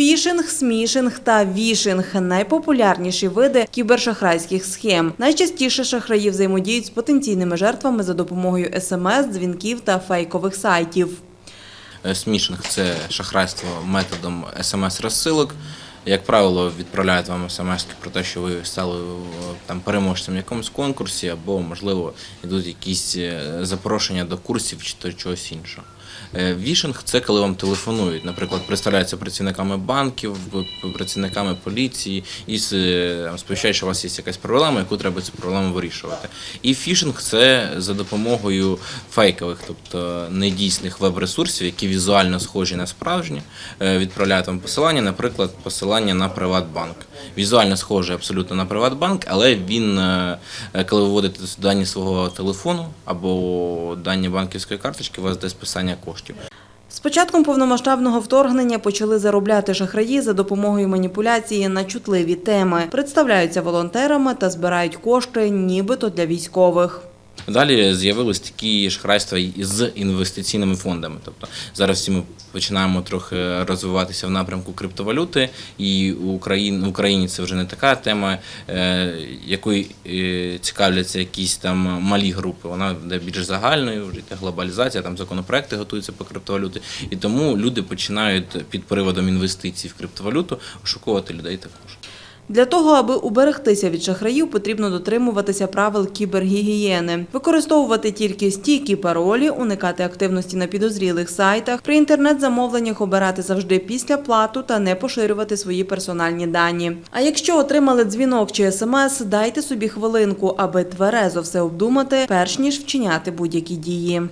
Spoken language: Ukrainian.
Фішинг, смішинг та вішинг найпопулярніші види кібершахрайських схем. Найчастіше шахраї взаємодіють з потенційними жертвами за допомогою смс, дзвінків та фейкових сайтів. Е, Смішинг це шахрайство методом смс-розсилок. Як правило, відправляють вам смс про те, що ви стали е, там переможцем в якомусь конкурсі, або, можливо, йдуть якісь е, запрошення до курсів чи то чогось іншого. Е, Вішинг це коли вам телефонують, наприклад, представляються працівниками банків, працівниками поліції і е, сповіщають, що у вас є якась проблема, яку треба цю проблему вирішувати. І фішинг це за допомогою фейкових, тобто недійсних веб-ресурсів, які візуально схожі на справжні, е, відправляють вам посилання, наприклад, посилання на Приватбанк. Візуально схоже абсолютно на Приватбанк, але він, коли ви вводите дані свого телефону або дані банківської карточки, у вас йде списання коштів. З початком повномасштабного вторгнення почали заробляти шахраї за допомогою маніпуляції на чутливі теми, представляються волонтерами та збирають кошти, нібито для військових. Далі з'явились такі шахрайства з інвестиційними фондами. Тобто зараз всі ми починаємо трохи розвиватися в напрямку криптовалюти, і у Україні, в Україні це вже не така тема, е, якою е, цікавляться якісь там малі групи. Вона йде більш загальною, вже йде глобалізація, там законопроекти готуються по криптовалюті. І тому люди починають під приводом інвестицій в криптовалюту ошукувати людей також. Для того, аби уберегтися від шахраїв, потрібно дотримуватися правил кібергігієни, використовувати тільки стійкі паролі, уникати активності на підозрілих сайтах, при інтернет-замовленнях обирати завжди після плату та не поширювати свої персональні дані. А якщо отримали дзвінок чи смс, дайте собі хвилинку, аби тверезо все обдумати, перш ніж вчиняти будь-які дії.